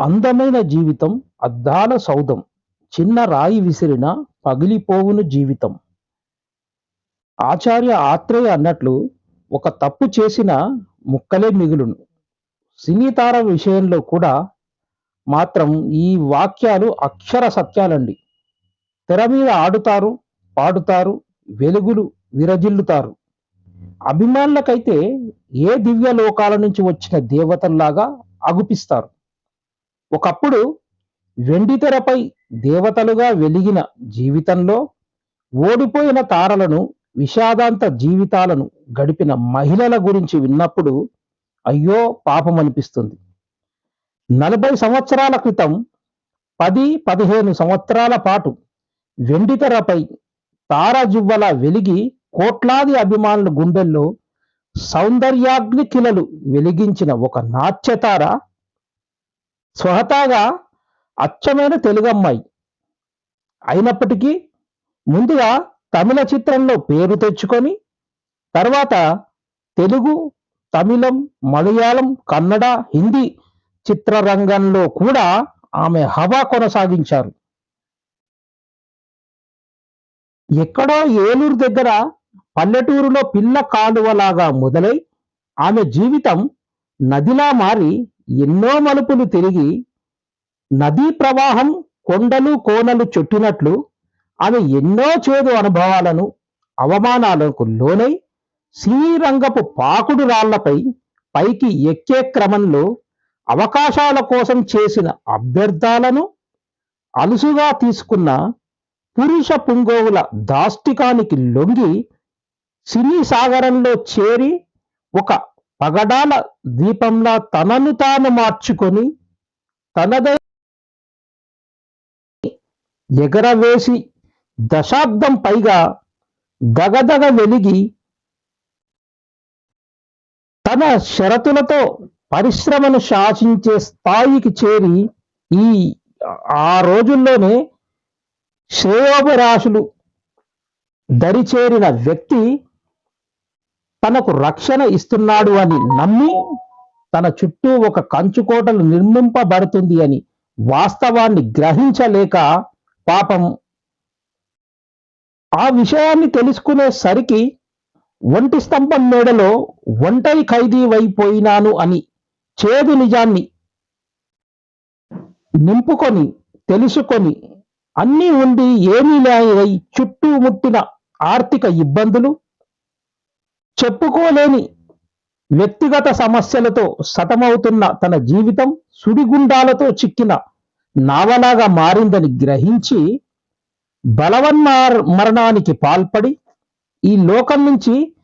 అందమైన జీవితం అద్దాల సౌధం చిన్న రాయి విసిరిన పగిలిపోవును జీవితం. ఆచార్య ఆత్రేయ అన్నట్లు ఒక తప్పు చేసిన ముక్కలే మిగులును. సినీతార విషయంలో కూడా మాత్రం ఈ వాక్యాలు అక్షర సత్యాలండి. తెర మీద ఆడుతారు పాడుతారు వెలుగులు విరజిల్లుతారు. అభిమానులకైతే ఏ దివ్య లోకాల నుంచి వచ్చిన దేవతల్లాగా అగుపిస్తారు. ఒకప్పుడు వెండితెరపై దేవతలుగా వెలిగిన జీవితంలో ఓడిపోయిన తారలను విషాదాంత జీవితాలను గడిపిన మహిళల గురించి విన్నప్పుడు అయ్యో పాపం అనిపిస్తుంది. నలభై సంవత్సరాల క్రితం పది పదిహేను సంవత్సరాల పాటు వెండితెరపై తారజువ్వల వెలిగి కోట్లాది అభిమానుల గుండెల్లో సౌందర్యాగ్ని కిలలు వెలిగించిన ఒక నాట్యతార స్వహతాగా అచ్చమైన తెలుగమ్మాయి అయినప్పటికీ ముందుగా తమిళ చిత్రంలో పేరు తెచ్చుకొని తర్వాత తెలుగు తమిళం మలయాళం కన్నడ హిందీ చిత్రరంగంలో కూడా ఆమె హవా కొనసాగించారు. ఎక్కడో ఏలూరు దగ్గర పల్లెటూరులో పిల్ల కాలువలాగా మొదలై ఆమె జీవితం నదిలా మారి ఎన్నో మలుపులు తిరిగి నదీ ప్రవాహం కొండలు కోనలు చుట్టినట్లు ఆమె ఎన్నో చేదు అనుభవాలను అవమానాలకు లోనై శ్రీరంగపు పాకుడు రాళ్ళపై పైకి ఎక్కే క్రమంలో అవకాశాల కోసం చేసిన అభ్యర్థాలను అలుసుగా తీసుకున్న పురుష పుంగోవుల దాష్టికానికి లొంగి సినీ సాగరంలో చేరి ఒక పగడాల దీపంలా తనను తాను మార్చుకొని తనదై ఎగరవేసి దశాబ్దం పైగా దగదగ వెలిగి తన షరతులతో పరిశ్రమను శాసించే స్థాయికి చేరి ఈ ఆ రోజుల్లోనే శ్రేయోభిరాశులు దరిచేరిన వ్యక్తి తనకు రక్షణ ఇస్తున్నాడు అని నమ్మి తన చుట్టూ ఒక కంచుకోటలు నిర్మింపబడుతుంది అని వాస్తవాన్ని గ్రహించలేక పాపం. ఆ విషయాన్ని తెలుసుకునేసరికి ఒంటి స్తంభం మేడలో ఒంటరి ఖైదీ అయిపోయినాను అని చేదు నిజాన్ని నింపుకొని తెలుసుకొని అన్నీ ఉండి ఏమీ లేని చుట్టుముట్టిన ఆర్థిక ఇబ్బందులు చెప్పుకోలేని వ్యక్తిగత సమస్యలతో సతమవుతున్న తన జీవితం సుడిగుండాలతో చిక్కిన నావలాగా మారిందని గ్రహించి బలవన్మార్ మరణానికి పాల్పడి ఈ లోకం నుంచి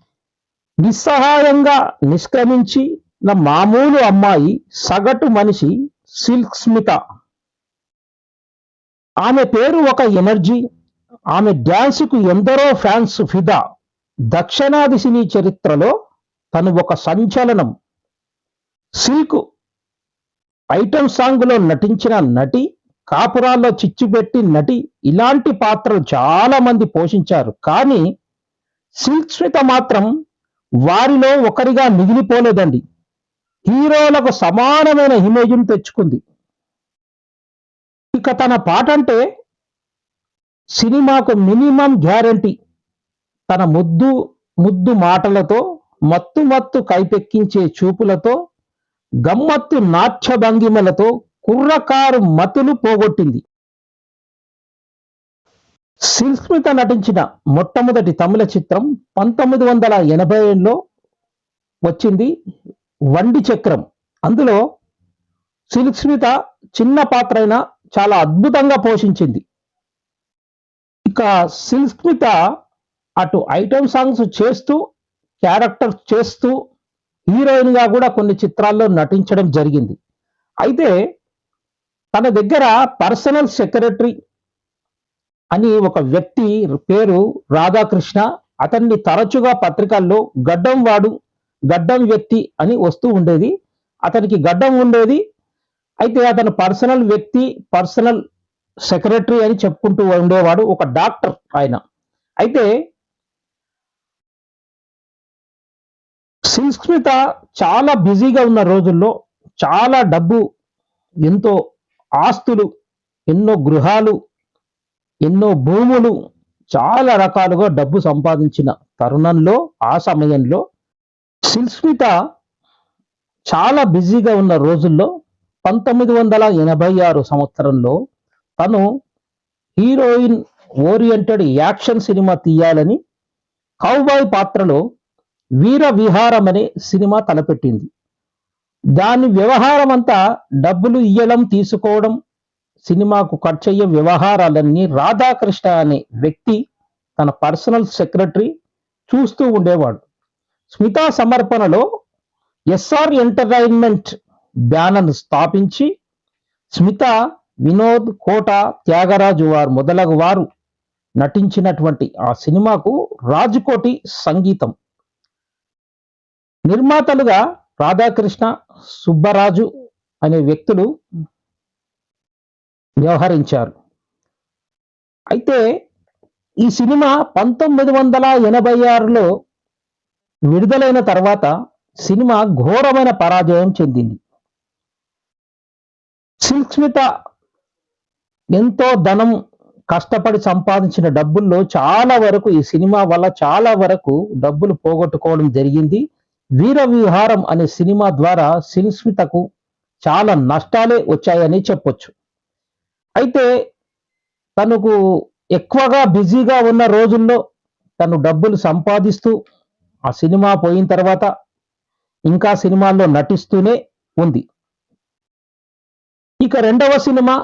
నిస్సహాయంగా నిష్క్రమించి నా మామూలు అమ్మాయి సగటు మనిషి సిల్క్ స్మిత. ఆమె పేరు ఒక ఎనర్జీ ఆమె డ్యాన్స్కు ఎందరో ఫ్యాన్స్ ఫిదా. దక్షిణాది సినీ చరిత్రలో తను ఒక సంచలనం. సిల్క్ ఐటమ్ సాంగ్లో నటించిన నటి కాపురాల్లో చిచ్చుపెట్టి నటి ఇలాంటి పాత్రలు చాలా మంది పోషించారు. కానీ సిల్క్ మాత్రం వారిలో ఒకరిగా మిగిలిపోలేదండి. హీరోలకు సమానమైన ఇమేజ్ను తెచ్చుకుంది. ఇక తన పాట అంటే సినిమాకు మినిమం గ్యారంటీ. తన ముద్దు ముద్దు మాటలతో మత్తు మత్తు కైపెక్కించే చూపులతో గమ్మత్తు నాట్య భంగిమలతో కుర్రకారు మతులు పోగొట్టింది. సిల్స్మిత నటించిన మొట్టమొదటి తమిళ చిత్రం పంతొమ్మిది వందల ఎనభై ఏడులో వచ్చింది వండి చక్రం. అందులో సిల్స్మిత చిన్న పాత్ర అయినా చాలా అద్భుతంగా పోషించింది. ఇక సిల్స్మిత అటు ఐటమ్ సాంగ్స్ చేస్తూ క్యారెక్టర్ చేస్తూ హీరోయిన్గా కూడా కొన్ని చిత్రాల్లో నటించడం జరిగింది. అయితే తన దగ్గర పర్సనల్ సెక్రటరీ అని ఒక వ్యక్తి పేరు రాధాకృష్ణ. అతన్ని తరచుగా పత్రికల్లో గడ్డం వాడు గడ్డం వ్యక్తి అని వస్తూ ఉండేది. అతనికి గడ్డం ఉండేది. అయితే అతను పర్సనల్ వ్యక్తి పర్సనల్ సెక్రటరీ అని చెప్పుకుంటూ ఉండేవాడు ఒక డాక్టర్ ఆయన. అయితే సుస్మిత చాలా బిజీగా ఉన్న రోజుల్లో చాలా డబ్బు ఎంతో ఆస్తులు ఎన్నో గృహాలు ఎన్నో భూములు చాలా రకాలుగా డబ్బు సంపాదించిన తరుణంలో ఆ సమయంలో సుస్మిత చాలా బిజీగా ఉన్న రోజుల్లో పంతొమ్మిది వందల ఎనభై ఆరు సంవత్సరంలో తను హీరోయిన్ ఓరియంటెడ్ యాక్షన్ సినిమా తీయాలని కౌబాయ్ పాత్రలో వీర విహారం అనే సినిమా తలపెట్టింది. దాని వ్యవహారం అంతా డబ్బులు ఇయ్యడం తీసుకోవడం సినిమాకు ఖర్చు అయ్యే వ్యవహారాలన్నీ రాధాకృష్ణ అనే వ్యక్తి తన పర్సనల్ సెక్రటరీ చూస్తూ ఉండేవాడు. స్మితా సమర్పణలో ఎస్ఆర్ ఎంటర్టైన్మెంట్ బ్యానర్ స్థాపించి స్మిత వినోద్ కోట త్యాగరాజు వారు మొదలగు వారు నటించినటువంటి ఆ సినిమాకు రాజుకోటి సంగీతం. నిర్మాతలుగా రాధాకృష్ణ సుబ్బరాజు అనే వ్యక్తులు వ్యవహరించారు. అయితే ఈ సినిమా పంతొమ్మిది వందల ఎనభై ఆరులో విడుదలైన తర్వాత సినిమా ఘోరమైన పరాజయం చెందింది. సిల్క్స్మిత ఎంతో ధనం కష్టపడి సంపాదించిన డబ్బుల్లో చాలా వరకు ఈ సినిమా వల్ల చాలా వరకు డబ్బులు పోగొట్టుకోవడం జరిగింది. వీర విహారం అనే సినిమా ద్వారా సినిస్మితకు చాలా నష్టాలే వచ్చాయని చెప్పొచ్చు. అయితే తనకు ఎక్కువగా బిజీగా ఉన్న రోజుల్లో తను డబ్బులు సంపాదిస్తూ ఆ సినిమా పోయిన తర్వాత ఇంకా సినిమాల్లో నటిస్తూనే ఉంది. ఇక రెండవ సినిమా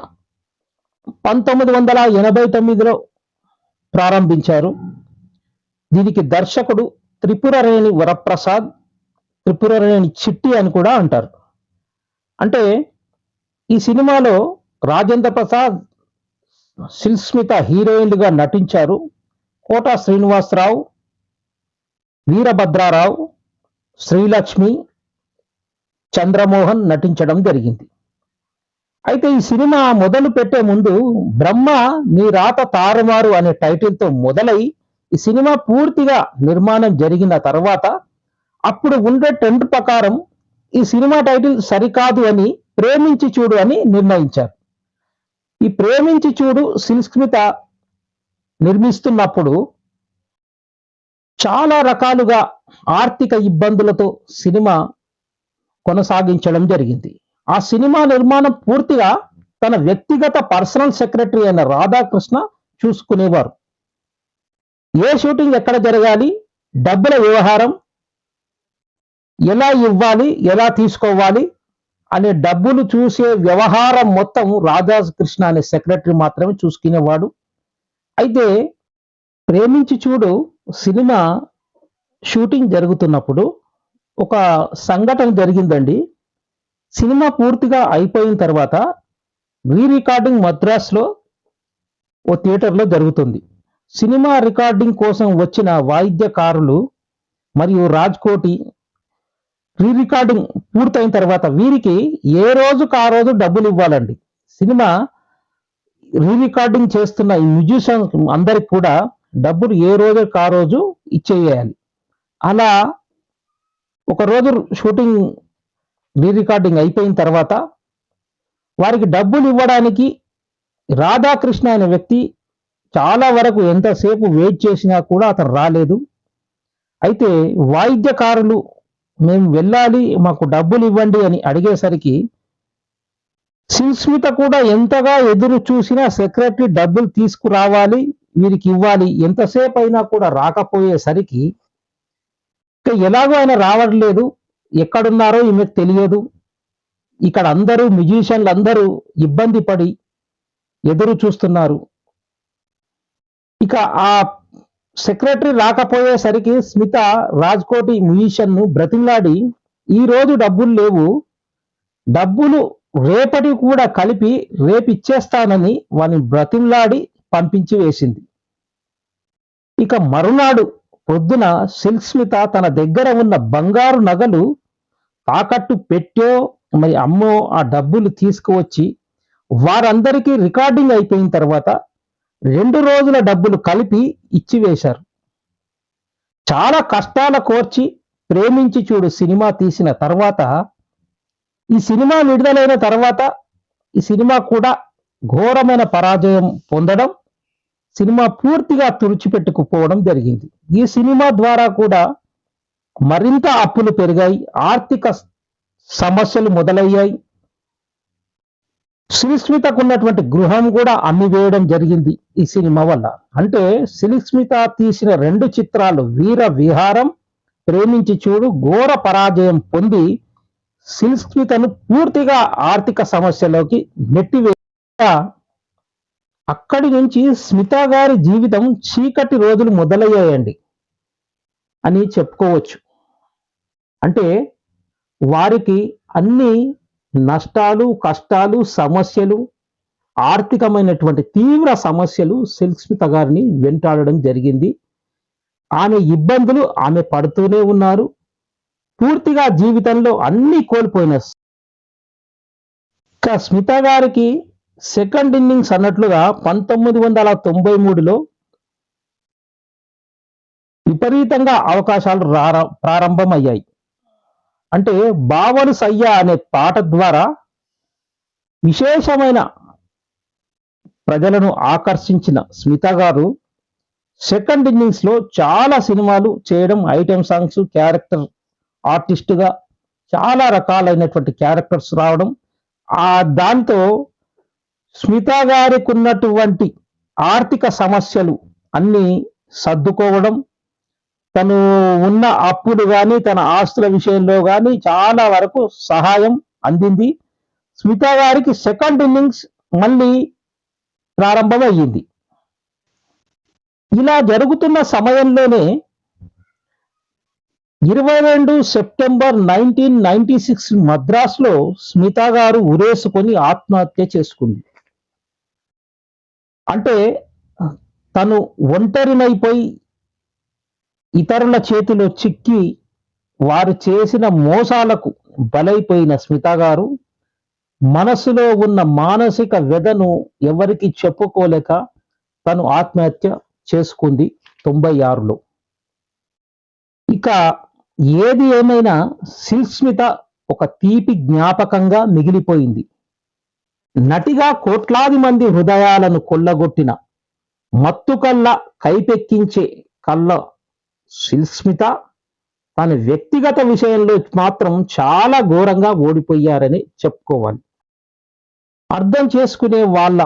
పంతొమ్మిది వందల ఎనభై తొమ్మిదిలో ప్రారంభించారు. దీనికి దర్శకుడు త్రిపురరేణి వరప్రసాద్ త్రిపురరేణి చిట్టి అని కూడా అంటారు. అంటే ఈ సినిమాలో రాజేంద్ర ప్రసాద్ సిల్స్మిత హీరోయిన్లుగా నటించారు. కోట శ్రీనివాసరావు వీరభద్రారావు శ్రీలక్ష్మి చంద్రమోహన్ నటించడం జరిగింది. అయితే ఈ సినిమా మొదలు పెట్టే ముందు బ్రహ్మ నీ రాత తారుమారు అనే టైటిల్తో మొదలై ఈ సినిమా పూర్తిగా నిర్మాణం జరిగిన తర్వాత అప్పుడు ఉండే ట్రెండ్ ప్రకారం ఈ సినిమా టైటిల్ సరికాదు అని ప్రేమించి చూడు అని నిర్ణయించారు. ఈ ప్రేమించి చూడు సిల్స్మిత నిర్మిస్తున్నప్పుడు చాలా రకాలుగా ఆర్థిక ఇబ్బందులతో సినిమా కొనసాగించడం జరిగింది. ఆ సినిమా నిర్మాణం పూర్తిగా తన వ్యక్తిగత పర్సనల్ సెక్రటరీ అయిన రాధాకృష్ణ చూసుకునేవారు. ఏ షూటింగ్ ఎక్కడ జరగాలి? డబ్బుల వ్యవహారం ఎలా ఇవ్వాలి ఎలా తీసుకోవాలి అనే డబ్బులు చూసే వ్యవహారం మొత్తం రాధాకృష్ణ అనే సెక్రటరీ మాత్రమే చూసుకునేవాడు. అయితే ప్రేమించి చూడు సినిమా షూటింగ్ జరుగుతున్నప్పుడు ఒక సంఘటన జరిగిందండి. సినిమా పూర్తిగా అయిపోయిన తర్వాత రీ రికార్డింగ్ మద్రాస్లో ఓ థియేటర్లో జరుగుతుంది. సినిమా రికార్డింగ్ కోసం వచ్చిన వాయిద్యకారులు మరియు రాజ్కోటి రీ రికార్డింగ్ పూర్తయిన తర్వాత వీరికి ఏ రోజుకు ఆ రోజు డబ్బులు ఇవ్వాలండి? సినిమా రీ రికార్డింగ్ చేస్తున్న ఈ మ్యూజిషియన్ అందరికి కూడా డబ్బులు ఏ రోజుకి ఆ రోజు ఇచ్చేయాలి. అలా ఒక రోజు షూటింగ్ రీ రికార్డింగ్ అయిపోయిన తర్వాత వారికి డబ్బులు ఇవ్వడానికి రాధాకృష్ణ అనే వ్యక్తి చాలా వరకు ఎంతసేపు వెయిట్ చేసినా కూడా అతను రాలేదు. అయితే వాయిద్యకారులు మేము వెళ్ళాలి మాకు డబ్బులు ఇవ్వండి అని అడిగేసరికి సుస్మిత కూడా ఎంతగా ఎదురు చూసినా సెక్రటరీ డబ్బులు తీసుకురావాలి వీరికి ఇవ్వాలి ఎంతసేపు అయినా కూడా రాకపోయేసరికి ఇక ఎలాగో ఆయన రావట్లేదు ఎక్కడున్నారో ఈమెకు తెలియదు. ఇక్కడ అందరూ మ్యూజిషియన్లు అందరూ ఇబ్బంది పడి ఎదురు చూస్తున్నారు. ఇక ఆ సెక్రటరీ రాకపోయేసరికి స్మిత రాజ్కోటి మ్యూజిషియన్ను బ్రతిలాడి ఈ రోజు డబ్బులు లేవు. డబ్బులు రేపటి కూడా కలిపి రేపు ఇచ్చేస్తానని వాని బ్రతిలాడి పంపించి వేసింది. ఇక మరునాడు పొద్దున సిల్క్ స్మిత తన దగ్గర ఉన్న బంగారు నగలు తాకట్టు పెట్టో మరి అమ్మో ఆ డబ్బులు తీసుకువచ్చి వారందరికీ రికార్డింగ్ అయిపోయిన తర్వాత రెండు రోజుల డబ్బులు కలిపి ఇచ్చివేశారు చాలా కష్టాల కోర్చి ప్రేమించి చూడు సినిమా తీసిన తర్వాత ఈ సినిమా విడుదలైన తర్వాత ఈ సినిమా కూడా ఘోరమైన పరాజయం పొందడం సినిమా పూర్తిగా తుడిచిపెట్టుకుపోవడం జరిగింది. ఈ సినిమా ద్వారా కూడా మరింత అప్పులు పెరిగాయి ఆర్థిక సమస్యలు మొదలయ్యాయి సుస్మితకు ఉన్నటువంటి గృహం కూడా అమ్మివేయడం జరిగింది ఈ సినిమా వల్ల. అంటే సుస్మిత తీసిన రెండు చిత్రాలు వీర విహారం ప్రేమించి చూడు ఘోర పరాజయం పొంది సుస్మితను పూర్తిగా ఆర్థిక సమస్యలోకి నెట్టివే అక్కడి నుంచి స్మిత గారి జీవితం చీకటి రోజులు మొదలయ్యాయండి అని చెప్పుకోవచ్చు. అంటే వారికి అన్ని నష్టాలు కష్టాలు సమస్యలు ఆర్థికమైనటువంటి తీవ్ర సమస్యలు సిల్స్మిత గారిని వెంటాడడం జరిగింది. ఆమె ఇబ్బందులు ఆమె పడుతూనే ఉన్నారు. పూర్తిగా జీవితంలో అన్ని కోల్పోయిన స్మిత గారికి సెకండ్ ఇన్నింగ్స్ అన్నట్లుగా పంతొమ్మిది వందల తొంభై మూడులో విపరీతంగా అవకాశాలు రార ప్రారంభమయ్యాయి. అంటే బావలు సయ్య అనే పాట ద్వారా విశేషమైన ప్రజలను ఆకర్షించిన స్మిత గారు సెకండ్ ఇన్నింగ్స్లో చాలా సినిమాలు చేయడం ఐటెం సాంగ్స్ క్యారెక్టర్ ఆర్టిస్టుగా చాలా రకాలైనటువంటి క్యారెక్టర్స్ రావడం ఆ దాంతో స్మిత గారికి ఉన్నటువంటి ఆర్థిక సమస్యలు అన్ని సర్దుకోవడం తను ఉన్న అప్పులు కానీ తన ఆస్తుల విషయంలో కానీ చాలా వరకు సహాయం అందింది. స్మిత గారికి సెకండ్ ఇన్నింగ్స్ మళ్ళీ ప్రారంభమయ్యింది. ఇలా జరుగుతున్న సమయంలోనే ఇరవై రెండు సెప్టెంబర్ నైన్టీన్ నైన్టీ సిక్స్ మద్రాసులో స్మిత గారు ఉరేసుకొని ఆత్మహత్య చేసుకుంది. అంటే తను ఒంటరినైపోయి ఇతరుల చేతిలో చిక్కి వారు చేసిన మోసాలకు బలైపోయిన స్మిత గారు మనసులో ఉన్న మానసిక వ్యధను ఎవరికి చెప్పుకోలేక తను ఆత్మహత్య చేసుకుంది తొంభై ఆరులో. ఇక ఏది ఏమైనా శిల్స్మిత ఒక తీపి జ్ఞాపకంగా మిగిలిపోయింది. నటిగా కోట్లాది మంది హృదయాలను కొల్లగొట్టిన మత్తు కైపెక్కించే కళ్ళ శిల్స్మిత తన వ్యక్తిగత విషయంలో మాత్రం చాలా ఘోరంగా ఓడిపోయారని చెప్పుకోవాలి. అర్థం చేసుకునే వాళ్ళ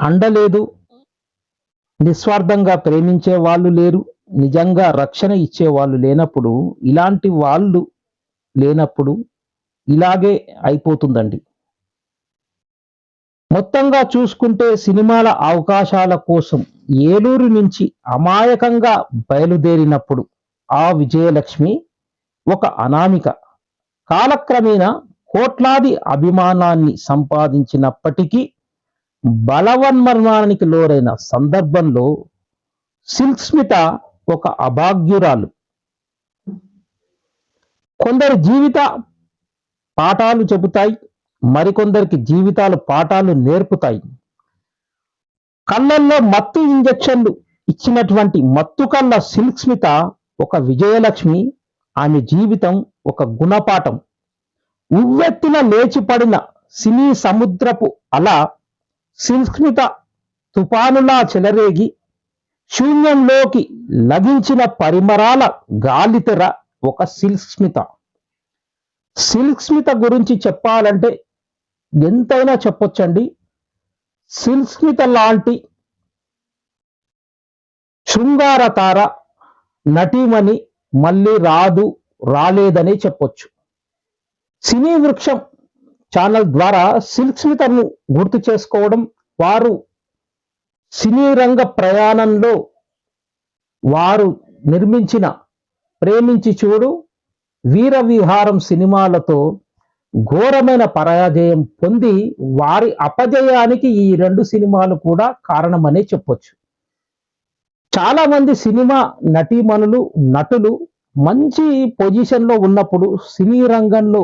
అండలేదు. నిస్వార్థంగా ప్రేమించే వాళ్ళు లేరు. నిజంగా రక్షణ ఇచ్చే వాళ్ళు లేనప్పుడు ఇలాంటి వాళ్ళు లేనప్పుడు ఇలాగే అయిపోతుందండి. మొత్తంగా చూసుకుంటే సినిమాల అవకాశాల కోసం ఏలూరు నుంచి అమాయకంగా బయలుదేరినప్పుడు ఆ విజయలక్ష్మి ఒక అనామిక. కాలక్రమేణా కోట్లాది అభిమానాన్ని సంపాదించినప్పటికీ బలవన్మరణానికి లోరైన సందర్భంలో సిల్క్స్మిత ఒక అభాగ్యురాలు. కొందరి జీవిత పాఠాలు చెబుతాయి మరికొందరికి జీవితాలు పాఠాలు నేర్పుతాయి. కళ్ళల్లో మత్తు ఇంజక్షన్లు ఇచ్చినటువంటి మత్తు కళ్ళ సిల్క్ స్మిత ఒక విజయలక్ష్మి ఆమె జీవితం ఒక గుణపాఠం. ఉవ్వెత్తున లేచిపడిన సినీ సముద్రపు అలా సిల్స్మిత తుపానులా చెలరేగి శూన్యంలోకి లభించిన పరిమరాల గాలితెర ఒక సిల్క్స్మిత సిల్క్స్మిత గురించి చెప్పాలంటే ఎంతైనా చెప్పొచ్చండి. సిల్స్మిత లాంటి శృంగార తార నటీమణి మళ్ళీ రాదు రాలేదని చెప్పొచ్చు. సినీ వృక్షం ఛానల్ ద్వారా సిల్స్మితను గుర్తు చేసుకోవడం వారు సినీ రంగ ప్రయాణంలో వారు నిర్మించిన ప్రేమించి చూడు వీర విహారం సినిమాలతో ఘోరమైన పరాజయం పొంది వారి అపజయానికి ఈ రెండు సినిమాలు కూడా కారణమనే చెప్పొచ్చు. చాలా మంది సినిమా నటీమణులు నటులు మంచి పొజిషన్లో ఉన్నప్పుడు సినీ రంగంలో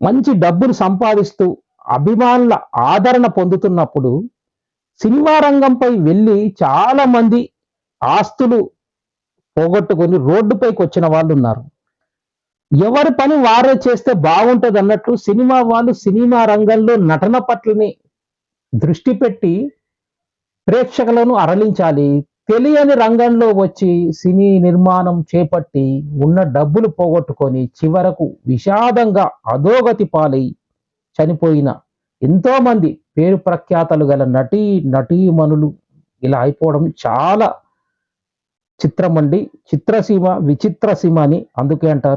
మంచి డబ్బులు సంపాదిస్తూ అభిమానుల ఆదరణ పొందుతున్నప్పుడు సినిమా రంగంపై వెళ్ళి చాలా మంది ఆస్తులు పోగొట్టుకొని రోడ్డుపైకి వచ్చిన వాళ్ళు ఉన్నారు ఎవరి పని వారే చేస్తే బాగుంటది అన్నట్లు సినిమా వాళ్ళు సినిమా రంగంలో నటన పట్లని దృష్టి పెట్టి ప్రేక్షకులను అరలించాలి. తెలియని రంగంలో వచ్చి సినీ నిర్మాణం చేపట్టి ఉన్న డబ్బులు పోగొట్టుకొని చివరకు విషాదంగా అధోగతి పాలై చనిపోయిన ఎంతోమంది పేరు ప్రఖ్యాతలు గల నటీ నటీమణులు ఇలా అయిపోవడం చాలా చిత్రం అండి చిత్రసీమ విచిత్రసీమ అని అందుకే అంటారు.